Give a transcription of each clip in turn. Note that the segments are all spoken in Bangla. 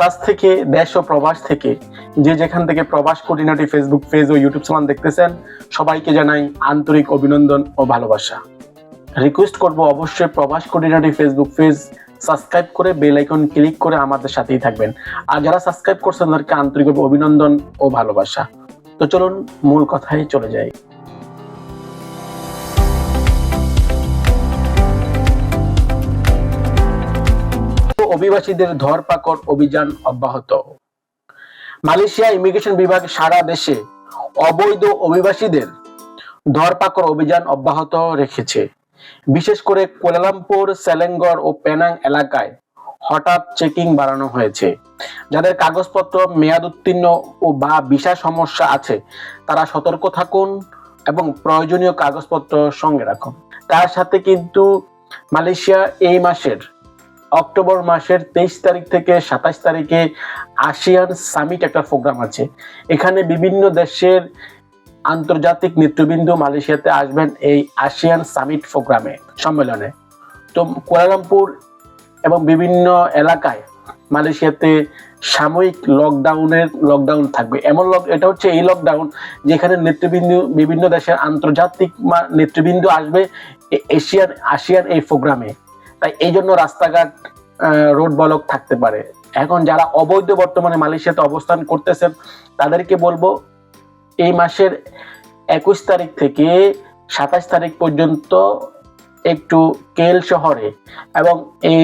কাছ থেকে, দেশ ও প্রবাস থেকে যে যেখান থেকে প্রবাস কোটিনাটি ফেসবুক পেজ ও ইউটিউব চ্যানেল দেখতেছেন, সবাইকে জানাই আন্তরিক অভিনন্দন ও ভালোবাসা। রিকোয়েস্ট করব অবশ্যই প্রবাস কোটিনাটি ফেসবুক পেজ সাবস্ক্রাইব করে বেল আইকন ক্লিক করে আমাদের সাথেই থাকবেন। আর যারা সাবস্ক্রাইব করছেন, তাদেরকে আন্তরিকভাবে অভিনন্দন ও ভালোবাসা। তো চলুন, মূল কথায় চলে যাই। অভিবাসীদের ধরপাকড় অভিযান অব্যাহত। মালয়েশিয়া ইমিগ্রেশন বিভাগ সারা দেশে অবৈধ অভিবাসীদের ধরপাকড় অভিযান অব্যাহত রেখেছে। বিশেষ করে কোলালামপুর, সেলেঙ্গর ও পেনাং এলাকায় হঠাৎ চেকিং বাড়ানো হয়েছে। যাদের কাগজপত্র, মেয়াদ উত্তীর্ণ ও বা ভিসা সমস্যা আছে, তারা সতর্ক থাকুন এবং প্রয়োজনীয় কাগজপত্র সঙ্গে রাখুন। তার সাথে কিন্তু মালয়েশিয়া এই মাসের অক্টোবর মাসের তেইশ তারিখ থেকে সাতাশ তারিখে আসিয়ান সামিট একটা প্রোগ্রাম আছে। এখানে বিভিন্ন দেশের আন্তর্জাতিক নেতৃবৃন্দ মালয়েশিয়াতে আসবেন এই আসিয়ান সামিট প্রোগ্রামে, সম্মেলনে। তো কুয়ালালামপুর এবং বিভিন্ন এলাকায় মালয়েশিয়াতে সাময়িক লকডাউনের লকডাউন থাকবে। এমন লক এটা হচ্ছে এই লকডাউন যেখানে নেতৃবৃন্দ বিভিন্ন দেশের আন্তর্জাতিক নেতৃবৃন্দ আসবে এশিয়ান আসিয়ান এই প্রোগ্রামে। তাই এই জন্য রাস্তাঘাট রোড ব্লক থাকতে পারে। এখন যারা অবৈধ বর্তমানে মালয়েশিয়াতে অবস্থান করতেছেন তাদেরকে বলব, এই মাসের একুশ তারিখ থেকে সাতাশ তারিখ পর্যন্ত একটু কেল শহরে এবং এই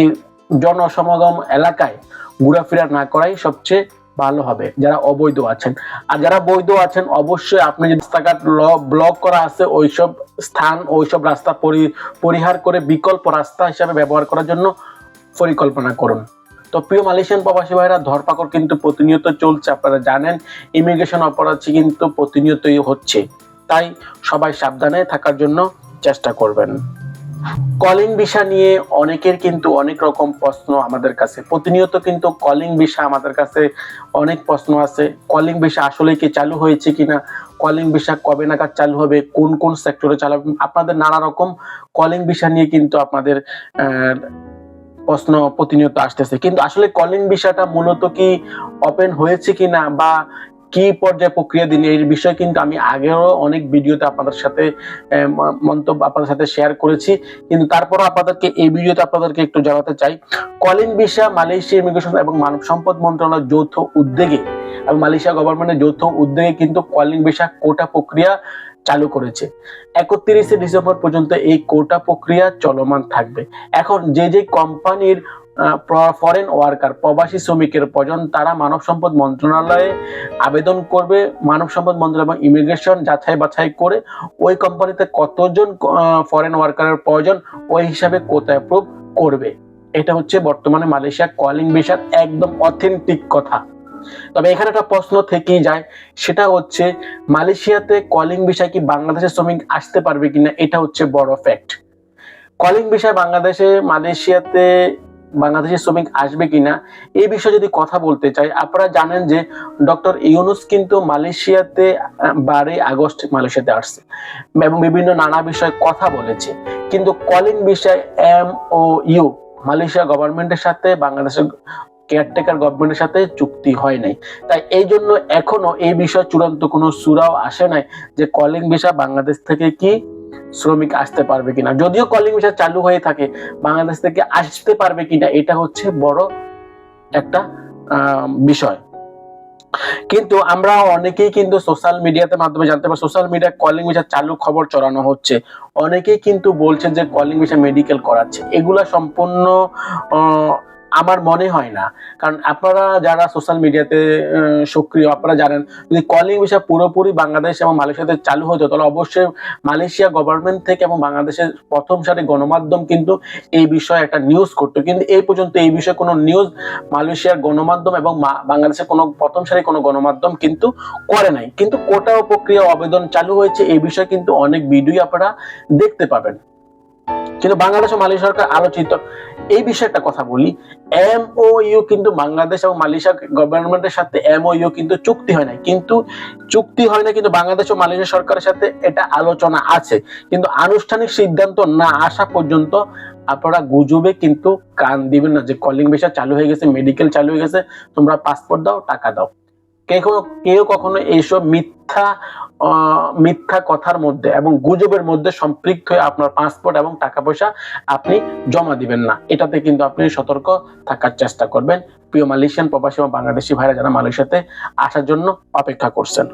জনসমাগম এলাকায় ঘোরাফেরা না করাই সবচেয়ে ভালো হবে, যারা অবৈধ আছেন। আর যারা বৈধ আছেন, অবশ্যই আপনি যদি রাস্তাঘাট ব্লক করা আছে, ওইসব স্থান, ওইসব রাস্তা পরিহার করে বিকল্প রাস্তা হিসাবে ব্যবহার করার জন্য পরিকল্পনা করুন। তো প্রিয় মালয়েশিয়ান প্রবাসী ভাইরা, ধরপাকড় কিন্তু প্রতিনিয়ত চলছে, আপনারা জানেন ইমিগ্রেশন অপরাধ কিন্তু প্রতিনিয়তই হচ্ছে। তাই সবাই সাবধানে থাকার জন্য চেষ্টা করবেন। কলিং ভিসা নিয়ে অনেকের কিন্তু অনেক রকম প্রশ্ন আমাদের কাছে। প্রতিনিয়ত কিন্তু কলিং ভিসা আমাদের কাছে অনেক প্রশ্ন আছে। কলিং ভিসা আসলে কি চালু হয়েছে কিনা? কলিং ভিসা কবে নাগাদ চালু হবে? কোন কোন সেক্টরে চালু আপনাদের নানা রকম কলিং ভিসা নিয়ে কিন্তু আপনাদের প্রশ্ন প্রতিনিয়ত আসতেছে। কিন্তু আসলে কলিং বিষয়টা মূলত কি ওপেন হয়েছে কিনা বা কি পর্যায়ে প্রক্রিয়া দিন, এই বিষয়ে কিন্তু আমি আগেও অনেক ভিডিওতে আপনাদের সাথে মন্তব্য আপনাদের সাথে শেয়ার করেছি। কিন্তু তারপরও আপনাদেরকে এই ভিডিওতে আপনাদেরকে একটু জানাতে চাই কলিং ভিসা, মালয়েশিয়া ইমিগ্রেশন এবং মানব সম্পদ মন্ত্রণালয়ের যৌথ উদ্যোগে এবং মালয়েশিয়া গভর্নমেন্টের যৌথ উদ্যোগে কিন্তু কলিং ভিসা কোটা প্রক্রিয়া চালু করেছে। একত্রিশে ডিসেম্বর পর্যন্ত এই কোটা প্রক্রিয়া চলমান থাকবে। এখন যে যে কোম্পানির ফরেন ওয়ার্কার প্রবাসী শ্রমিকের প্রয়োজন। তারা মানব সম্পদ মন্ত্রণালয়ে আবেদন করবে। মানব সম্পদ মন্ত্রণালয় এবং ইমিগ্রেশন যাচাই বাছাই করে ওই কোম্পানিতে কতজন ফরেন ওয়ার্কারের প্রয়োজন ওই হিসাবে কোথায় অ্যাপ্রুভ করবে। এটা হচ্ছে বর্তমানে মালয়েশিয়া কলিং ভিসার একদম অথেন্টিক কথা। তবে এখানে একটা প্রশ্ন থেকেই যায়, সেটা হচ্ছে মালয়েশিয়াতে কলিং ভিসা কি বাংলাদেশের শ্রমিক আসতে পারবে কিনা, এটা হচ্ছে বড় ফ্যাক্ট কলিং ভিসা বাংলাদেশে, মালয়েশিয়াতে বাংলাদেশের শ্রমিক আসবে কিনা এই বিষয়ে যদি কথা বলতে চাই, আপনারা জানেন যে ডক্টর ইউনুস কিন্তু মালয়েশিয়াতে বারোই আগস্ট মালয়েশিয়াতে আসছে এবং বিভিন্ন নানা বিষয়ে কথা বলেছে। কিন্তু কলিং বিষয় এম ও ইউ মালয়েশিয়া গভর্নমেন্টের সাথে, বাংলাদেশের কেয়ারটেকার গভর্নমেন্টের সাথে চুক্তি হয় নাই। তাই এই জন্য এখনও এই বিষয়ে চূড়ান্ত কোনো সুরাও আসে নাই যে কলিং ভিসা বাংলাদেশ থেকে কি শ্রমিক আসতে পারবে কিনা? যদিও কলিং ভিসা চালু হয়ে থাকে, বাংলাদেশ থেকে আসতে পারবে কিনা, এটা হচ্ছে বড় একটা বিষয়। কিন্তু আমরা অনেকেই কিন্তু সোশ্যাল মিডিয়াতে মাধ্যমে জানতে পারি সোশ্যাল মিডিয়া কলিং ভিসা চালু খবর চড়ানো হচ্ছে। অনেকেই কিন্তু বলছেন যে কলিং ভিসা মেডিকেল করাচ্ছে। এগুলা সম্পূর্ণ আমার মনে হয় না। কারণ আপনারা যারা সোশ্যাল মিডিয়াতে সক্রিয়, আপনারা জানেন, যদি কলিং ভিসা পুরোপুরি বাংলাদেশ এবং মালয়েশিয়াতে চালু হতো, তাহলে অবশ্যই মালয়েশিয়া গভর্নমেন্ট থেকে এবং বাংলাদেশের প্রথম সারি গণমাধ্যম কিন্তু এই বিষয়ে একটা নিউজ করতো। কিন্তু এই পর্যন্ত এই বিষয়ে কোনো নিউজ মালয়েশিয়ার গণমাধ্যম এবং বাংলাদেশের কোনো, প্রথম সারি কোনো গণমাধ্যম কিন্তু করে নাই। কিন্তু কোটা প্রক্রিয়া, আবেদন চালু হয়েছে, এই বিষয়ে কিন্তু অনেক ভিডিও আপনারা দেখতে পাবেন। কিন্তু বাংলাদেশ ও মালয়েশিয়া সরকার আলোচিত। এই বিষয়ে একটা কথা বলি। এমওইউ কিন্তু বাংলাদেশ এবং মালয়েশিয়া গভর্নমেন্টের সাথে এমওইউ কিন্তু চুক্তি হয় না কিন্তু চুক্তি হয় না কিন্তু বাংলাদেশ ও মালয়েশিয়া সরকারের সাথে এটা আলোচনা আছে। কিন্তু আনুষ্ঠানিক সিদ্ধান্ত না আসা পর্যন্ত আপনারা গুজবে কিন্তু কান দিবেন না যে কলিং ভিসা চালু হয়ে গেছে, মেডিকেল চালু হয়ে গেছে, তোমরা পাসপোর্ট দাও, টাকা দাও। কেউ কেউ কখনো এইসব মিথ্যা মিথ্যা কথার মধ্যে এবং গুজবের মধ্যে সম্পৃক্ত হয়ে আপনার পাসপোর্ট এবং টাকা পয়সা আপনি জমা দিবেন না। এটাতে কিন্তু আপনি সতর্ক থাকার চেষ্টা করবেন। প্রিয় মালয়েশিয়ান প্রবাসী এবং বাংলাদেশি ভাইরা যারা মালয়েশিয়াতে আসার জন্য অপেক্ষা করছেন।